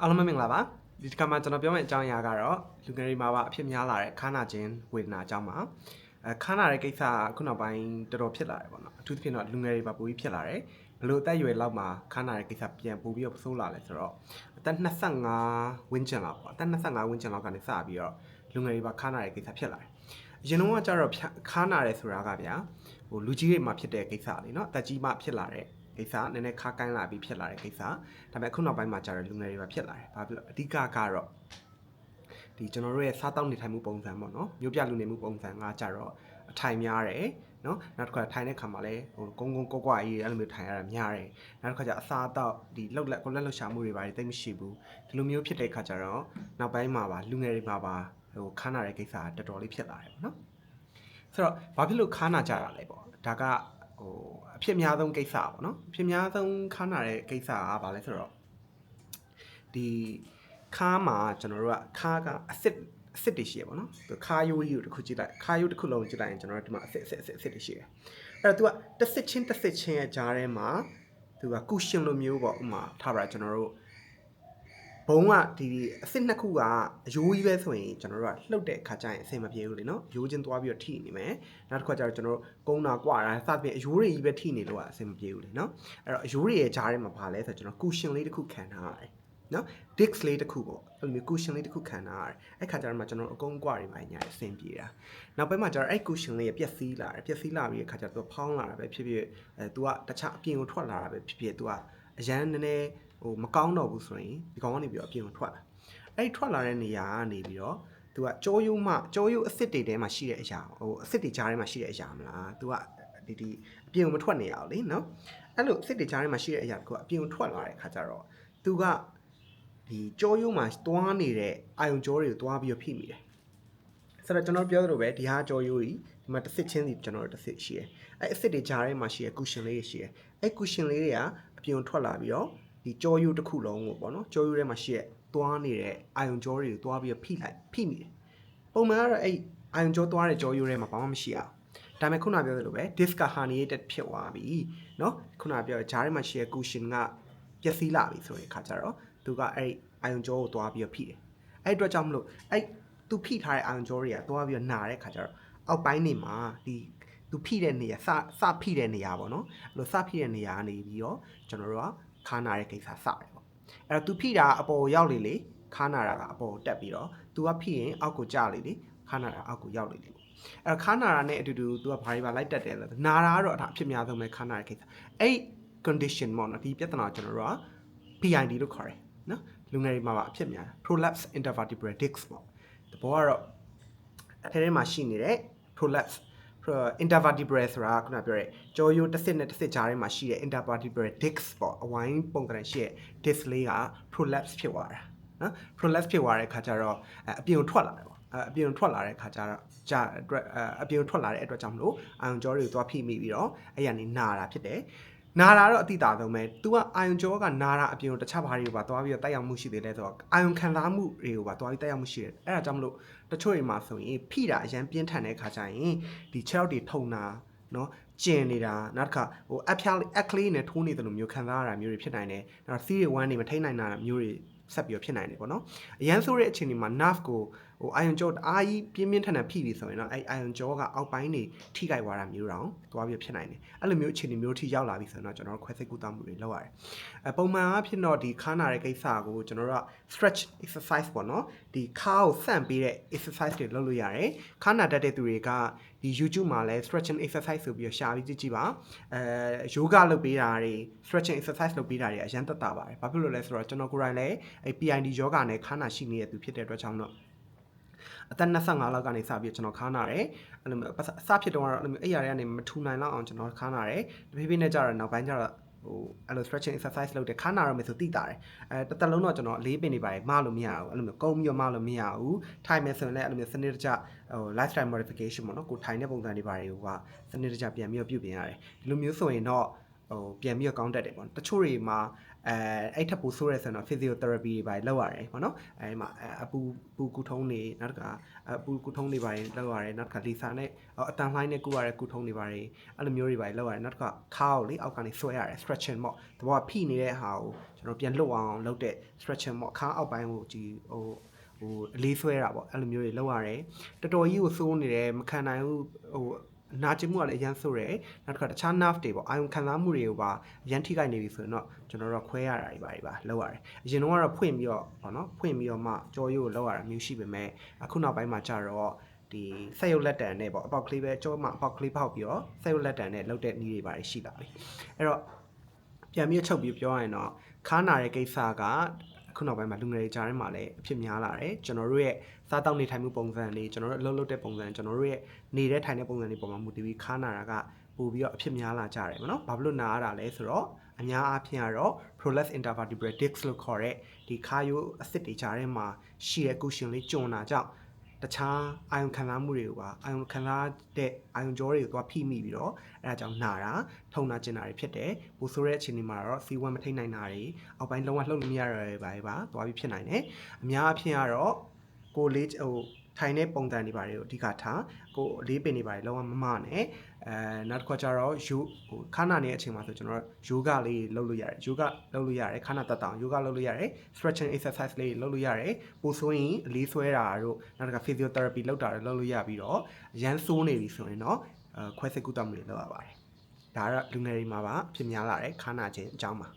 အားလုံးပဲမင်္ဂလာပါဒီတစ်ခါမှာကျွန်တော်ပြောမယ့်အကြောင်းအရာကတော့လူငယ်တွေမှာပါအဖြစ်များလာတဲ့ခါနာခြင်းဝေဒနာအကြောင်းပါအဲခါနာတဲ့ကိစ္စကခုနောက်ပိုင်းတော်တော်ဖြစ်လာတယ်ပေါ့နော်အထူးသဖြင့်တော့လူငယ်တွေပါပိုပြီးဖြစ်လာတယ်ဘလို့အသက်အရွယ်လောက်မှာခါနာတဲ့ကိစ္စပြန်ပိုပြီးတော့ဆိုးလာလဲဆိုတော့အသက်25ဝန်းကျင်လောက်ပေါ့အသက်25ဝန်းကျင်လောက်ကနေစပြီးတော့လူငယ်တွေပါခါနာတဲ့ကိစ္စဖြစ်လာတယ်အရင်တော့ကကျတော့ခါနာတယ်ဆိုတာကဗျာဟိုလူကြီးတွေမှာဖြစ်တဲ့ကိစ္စလေနော်အသက်ကြီးမှဖြစ်လာတဲ့ ကိစ္စနည်းနည်းခါကိုင်းလာပြီးဖြစ်လာတဲ့ကိစ္စဒါပေမဲ့အခုနောက်ပိုင်းမှာကျတော့လူငယ်တွေပါဖြစ်လာတယ်ဘာဖြစ်လို့အဓိကကတော့ဒီကျွန်တော်တို့ရဲ့စားတောက်နေထိုင်မှုပုံစံပေါ့နော်မျိုးပြလူနေမှုပုံစံကကြတော့အထိုင်များတယ်နော်နောက်တစ်ခါထိုင်တဲ့ခါမှာလည်းဟိုကုန်းကုန်းကွက်ကွက်ကြီးအဲ့လိုမျိုးထိုင်ရတာများတယ်နောက်တစ်ခါကျအစားအသောက်ဒီလှုပ်လက်ကိုလက်လှုပ်ရှားမှုတွေပါတယ်တိတ်မရှိဘူးဒီလိုမျိုးဖြစ်တဲ့ခါကျတော့နောက်ပိုင်းမှာပါလူငယ်တွေမှာပါဟိုခါနာတဲ့ကိစ္စကတော်တော်လေးဖြစ်လာတယ်ပေါ့နော်ဆိုတော့ဘာဖြစ်လို့ခါနာကြတာလဲပေါ့ဒါက ဟိုအဖြစ်များဆုံးကိစ္စပေါ့နော်အဖြစ်များဆုံးခါနာတဲ့ကိစ္စကဘာလဲဆိုတော့ဒီခါမှာကျွန်တော်တို့ကခါကအစ်စ်အစ်စ်တွေရှိရပေါ့နော်သူခါယိုးကြီးကိုတစ်ခုကြည့်လိုက်ခါယိုးတစ်ခုလုံးကြည့်လိုက်ရင်ကျွန်တော်တို့ဒီမှာအစ်စ်အစ်စ်အစ်စ်အစ်စ်တွေရှိတယ်အဲ့တော့ तू ကတစ်စစ်ချင်းတစ်စစ်ချင်းရဲ့ကြားထဲမှာသူကကုရှင်လိုမျိုးပေါ့ဥမာထားပါကျွန်တော်တို့ ဘုံကဒီအစ်စ်နှစ်ခုကအယိုးကြီးပဲဆိုရင်ကျွန်တော်တို့ကလှုပ်တဲ့အခါကျရင်အဆင်မပြေဘူးလေနော်ယိုးချင်းသွားပြီးတော့ထိနေမယ်နောက်တစ်ခါကျတော့ကျွန်တော်တို့ကုန်းတာကွာတာစသဖြင့်အယိုးတွေကြီးပဲထိနေလို့ကအဆင်မပြေဘူးလေနော်အဲ့တော့အယိုးတွေရဲ့ကြားထဲမှာဘာလဲဆိုတော့ကျွန်တော်ကုရှင်လေးတစ်ခုခံထားရတယ်နော် disc လေးတစ်ခုပေါ့အဲ့လိုမျိုး cushion လေးတစ်ခုခံထားရတယ်အဲ့ခါကျတော့မှကျွန်တော်အကုန်းကွာတွေမှညာအဆင်ပြေတာနောက်ပိုင်းမှာကျတော့အဲ့ cushion လေးရပျက်စီးလာတယ်ပျက်စီးလာပြီးတဲ့ခါကျတော့ဖောင်းလာတာပဲဖြစ်ဖြစ်အဲ तू ကတခြားအပြင်ကိုထွက်လာတာပဲဖြစ်ဖြစ် तू ကအရန်နည်းနည်း ဟိုမကောင်းတော့ဘူးဆိုရင်ဒီကောင်ကနေပြီးတော့အပြင်ကိုထွက်လာအဲ့ဒီထွက်လာတဲ့နေရာကနေပြီးတော့သူကကြောယုံမှကြောယုံအစ်စ်တွေထဲမှာရှိတဲ့အရာဟိုအစ်စ်တွေကြားထဲမှာရှိတဲ့အရာမလားသူကဒီဒီအပြင်ကိုမထွက်နေရအောင်လေနော်အဲ့လိုအစ်စ်တွေကြားထဲမှာရှိတဲ့အရာကအပြင်ကိုထွက်လာတဲ့ခါကျတော့သူကဒီကြောယုံမှာတွားနေတဲ့အာယုံကြောတွေကိုတွားပြီးတော့ဖိမိတယ်ဆိုတော့ကျွန်တော်ပြောသလိုပဲဒီဟာကြောယိုးကြီးဒီမှာတစ်စစ်ချင်းစီကျွန်တော်တို့တစ်စစ်ရှိရယ်အဲ့အစ်စ်တွေကြားထဲမှာရှိရယ်ကူရှင်လေးတွေရှိရယ်အဲ့ကူရှင်လေးတွေကအပြင်ထွက်လာပြီးတော့ ဒီကြောယိုးတစ်ခုလုံးကိုပေါ့နော်ကြောယိုးထဲမှာရှိတဲ့တွားနေတဲ့အာယုံကြောတွေကိုတွားပြီးတော့ဖိလိုက်ဖိမိတယ်ပုံမှန်ကတော့အဲ့အာယုံကြောတွားတဲ့ကြောယိုးထဲမှာဘာမှမရှိအောင်ဒါပေမဲ့ခုနပြောသလိုပဲ disk က herniated ဖြစ်သွားပြီเนาะခုနပြောဂျားထဲမှာရှိတဲ့ cushion ကပျက်စီးလာပြီဆိုတဲ့အခါကျတော့သူကအဲ့အာယုံကြောကိုတွားပြီးတော့ဖိတယ်အဲ့အတွက်ကြောင့်မလို့အဲ့သူဖိထားတဲ့အာယုံကြောတွေကတွားပြီးတော့နာတဲ့အခါကျတော့အောက်ပိုင်းနေမှာဒီသူဖိတဲ့နေရာစစဖိတဲ့နေရာပေါ့နော်အဲ့လိုစဖိတဲ့နေရာကနေပြီးတော့ကျွန်တော်တို့က ခါနာတဲ့ကိစ္စစတယ်ပေါ့အဲ့တော့သူဖိတာအပေါ်ရောက်လေလေခါနာတာကအပေါ်တက်ပြီးတော့သူကဖိရင်အောက်ကိုကျလေလေခါနာတာအောက်ကိုရောက်လေလေပေါ့အဲ့တော့ခါနာတာနဲ့အတူတူသူကဘာတွေပါလိုက်တက်တယ်လဲနာတာကတော့အထအဖြစ်များဆုံးပဲခါနာတဲ့ကိစ္စအဲ့ condition ပေါ့နော်ဒီပြဿနာကိုကျွန်တော်တို့က PID လို့ခေါ်တယ်နော်လူငယ်တွေမှာပါအဖြစ်များ prolapse intervertebral disc ပေါ့တဘောကတော့အထဲထဲမှာရှိနေတဲ့ prolapse intervertebral ဆိုတာကခုနပြောတဲ့ကြောရိုးတစ်စစ်နဲ့တစ်စစ်ကြားထဲမှာရှိတဲ့ intervertebral disc ပေါ့အဝိုင်းပုံစံရှိတဲ့ disc လေးက prolapse ဖြစ်သွားတာနော် prolapse ဖြစ်သွားတဲ့အခါကျတော့အပြင်ကိုထွက်လာတယ်ပေါ့အပြင်ကိုထွက်လာတဲ့အခါကျတော့ကြာအတွက်အပြင်ကိုထွက်လာတဲ့အတွက်ကြောင့်မလို့အာယုံကြောတွေကိုသွားဖိမိပြီးတော့အဲ့ရနေနာတာဖြစ်တယ် နာတာတော့အတိအတာဆုံးပဲ။ तू ကအာယုံကြောကနာတာအပြင်ကိုတခြားဘာတွေကိုပါသွားပြီးတော့တိုက်ရောက်မှုရှိသေးလဲဆိုတော့အာယုံခံစားမှုတွေကိုပါသွားပြီးတိုက်ရောက်မှုရှိတယ်။အဲ့ဒါကြောင့်မလို့တချို့တွေမှာဆိုရင်ဖိတာအရန်ပြင်းထန်တဲ့ခါကျရင်ဒီ6ရောက်တွေထုံတာနော်ကျင်နေတာနောက်တစ်ခါဟိုအဖျားအကလေးနဲ့ထိုးနေတယ်လို့မျိုးခံစားရတာမျိုးတွေဖြစ်နိုင်တယ်။နောက်စီးတွေဝမ်းနေမထိန်နိုင်တာမျိုးတွေဆက်ပြီးတော့ဖြစ်နိုင်တယ်ပေါ့နော်။အရန်ဆိုတဲ့အခြေအနေမှာ nerve ကို ဟိုအာယုံကြောတအားကြီးပြင်းပြင်းထန်ထန်ဖိပြီးဆိုရင်တော့အဲအာယုံကြောကအောက်ပိုင်းနေထိခိုက်သွားတာမျိုးတောင်သွားပြီးဖြစ်နိုင်တယ်အဲ့လိုမျိုးအခြေအနေမျိုးထိရောက်လာပြီဆိုရင်တော့ကျွန်တော်တို့ခွဲစိတ်ကူးသမှုတွေလုပ်ရတယ်အပုံမှန်အဖြစ်တော့ဒီခါနာတဲ့ကိစ္စကိုကျွန်တော်တို့က stretch exercise ပေါ့နော်ဒီခါကိုဆန့်ပေးတဲ့ exercise တွေလုပ်လို့ရတယ်ခါနာတတ်တဲ့သူတွေကဒီ YouTube မှာလည်း stretching exercise ဆိုပြီးတော့ရှာပြီးကြည့်ကြည့်ပါအဲ yoga လုပ်ပေးတာတွေ stretching exercise လုပ်ပေးတာတွေအရင်တက်တာပါတယ်ဘာဖြစ်လို့လဲဆိုတော့ကျွန်တော်ကိုယ်တိုင်လည်းအဲ PID yoga နဲ့ခါနာရှိနေတဲ့သူဖြစ်တဲ့အတွက်ကြောင့်တော့ အသက်25လောက်ကနေစပြီးကျွန်တော်ခါနာတယ်အဲ့လိုမျိုးအစဖြစ်တော့အဲ့လိုမျိုးအဲ့ရတဲ့ကနေမထူနိုင်လောက်အောင်ကျွန်တော်ခါနာတယ်တဖြည်းဖြည်းနဲ့ကြာတော့နောက်ပိုင်းကျတော့ဟိုအဲ့လို stretching exercise လုပ်တယ်ခါနာရမယ်ဆိုသိတာတယ်အဲတစ်သက်လုံးတော့ကျွန်တော်အလေးပင်နေပါတယ်မလို့မရဘူးအဲ့လိုမျိုးကုန်းပြီးတော့မလို့မရဘူးထိုင်မယ်ဆိုရင်လည်းအဲ့လိုမျိုးစနစ်တကျဟို lifestyle modification ပေါ့နော်ကိုထိုင်တဲ့ပုံစံတွေပါတယ်ဟိုကစနစ်တကျပြန်ပြီးတော့ပြုပြင်ရတယ်ဒီလိုမျိုးဆိုရင်တော့ ဟိုပြန်ပြီးတော့ကောင်းတတ်တယ်ပေါ့တချို့တွေမှာအဲအဲ့ထက်ပိုဆိုးရဲဆိုရင်တော့ physiotherapy တွေပါလောက်ရတယ်ပေါ့နော်အဲဒီမှာအဲအပူပူကူထုံးနေနောက်တစ်ခါအပူကူထုံးနေပါရင်လောက်ရတယ်နောက်တစ်ခါလီဆာနဲ့အတန်လှိုင်းနဲ့ကူရတဲ့ကူထုံးနေပါရင်အဲ့လိုမျိုးတွေပါလောက်ရတယ်နောက်တစ်ခါခါကိုလေအောက်ကနေဆွဲရတယ် stretching ပေါ့တဘောကဖိနေတဲ့ဟာကိုကျွန်တော်ပြန်လှုပ်အောင်လုပ်တဲ့ stretching ပေါ့ခါအောက်ပိုင်းကိုကြည်ဟိုဟိုအလေးဆွဲတာပေါ့အဲ့လိုမျိုးတွေလောက်ရတယ်တော်တော်ကြီးကိုစိုးနေတယ်မခံနိုင်ဘူးဟို နာကျင်မှုကလည်းအရန်ဆိုးတယ်နောက်တစ်ခါတခြား nerve တွေပေါ့အာယုံခံစားမှုတွေကိုပါအရန်ထိခိုက်နေပြီဆိုရင်တော့ကျွန်တော်တို့ခွဲရတာတွေပါတွေပါလောက်ရတယ်အရင်တော့ကတော့ဖွင့်ပြီးတော့ပေါ့နော်ဖွင့်ပြီးတော့မှကြောရိုးကိုလောက်ရတာမျိုးရှိပေမဲ့အခုနောက်ပိုင်းမှာကျတော့ဒီဆက်ရုပ်လက်တံနဲ့ပေါ့အပေါက်ကလေးပဲကြောမှအပေါက်ကလေးပေါက်ပြီးတော့ဆက်ရုပ်လက်တံနဲ့လောက်တဲ့နည်းတွေပါရှိလာပြီအဲ့တော့ပြန်ပြီးချုပ်ပြီးပြောရရင်တော့ခါနာတဲ့ကိစ္စကအ ခုနောက်ပိုင်းမှာလူငယ်တွေကြားထဲမှာလည်းအဖြစ်များလာတယ်ကျွန်တော်တို့ရဲ့စားတောက်နေထိုင်မှုပုံစံတွေကျွန်တော်တို့အလုပ်လုပ်တဲ့ပုံစံကျွန်တော်တို့ရဲ့နေတဲ့ထိုင်တဲ့ပုံစံတွေပုံမှာမူတည်ပြီးခါနာတာကပို့ပြီးတော့အဖြစ်များလာကြတယ်မနော်ဘာဖြစ်လို့နာရတာလဲဆိုတော့အများအားဖြင့်ကတော့ prolapse intervertebral disc လို့ခေါ်တဲ့ဒီခါယိုအစ်စ်တွေကြားထဲမှာရှိတဲ့ cushion လေးကျွံတာကြောင့် တခြားအာယုံခံစားမှုတွေကိုပါအာယုံခံစားတဲ့အာယုံကြောတွေကိုသွားဖိမိပြီးတော့အဲဒါကြောင့်နာတာထုံနာကျင်တာတွေဖြစ်တယ်။ပိုဆိုးတဲ့အခြေအနေမှာတော့ C1 မထိန်နိုင်တာတွေအောက်ပိုင်းလုံးဝလှုပ်လို့မရရတွေပါပါသွားပြီးဖြစ်နိုင်တယ်။အများအပြားကတော့ကိုယ်လေးဟို ထိုင်တဲ့ပုံစံတွေပါတွေကိုအဓိကထားကိုယ်လေးပင်တွေပါတွေလုံးဝမမနဲ့အဲနောက်တစ်ခါကျတော့ယူဟိုခါနာနေတဲ့အချိန်မှာဆိုကျွန်တော်တို့ယောဂလေးလုပ်လို့ရတယ်ယောဂလုပ်လို့ရတယ်ခါနာတက်တောင်ယောဂလုပ်လို့ရတယ် stretching exercise လေးလုပ်လို့ရတယ်ပိုဆိုရင်အလေးဆွဲတာတို့နောက်တစ်ခါ physiotherapy လုပ်တာတွေလုပ်လို့ရပြီးတော့ရမ်းဆိုးနေပြီဆိုရင်တော့အဲခွဲစိတ်ကုသမှုတွေလုပ်ရပါတယ်ဒါကတော့လူငယ်တွေမှာပါဖြစ်များလာတဲ့ခါနာခြင်းအကြောင်းပါ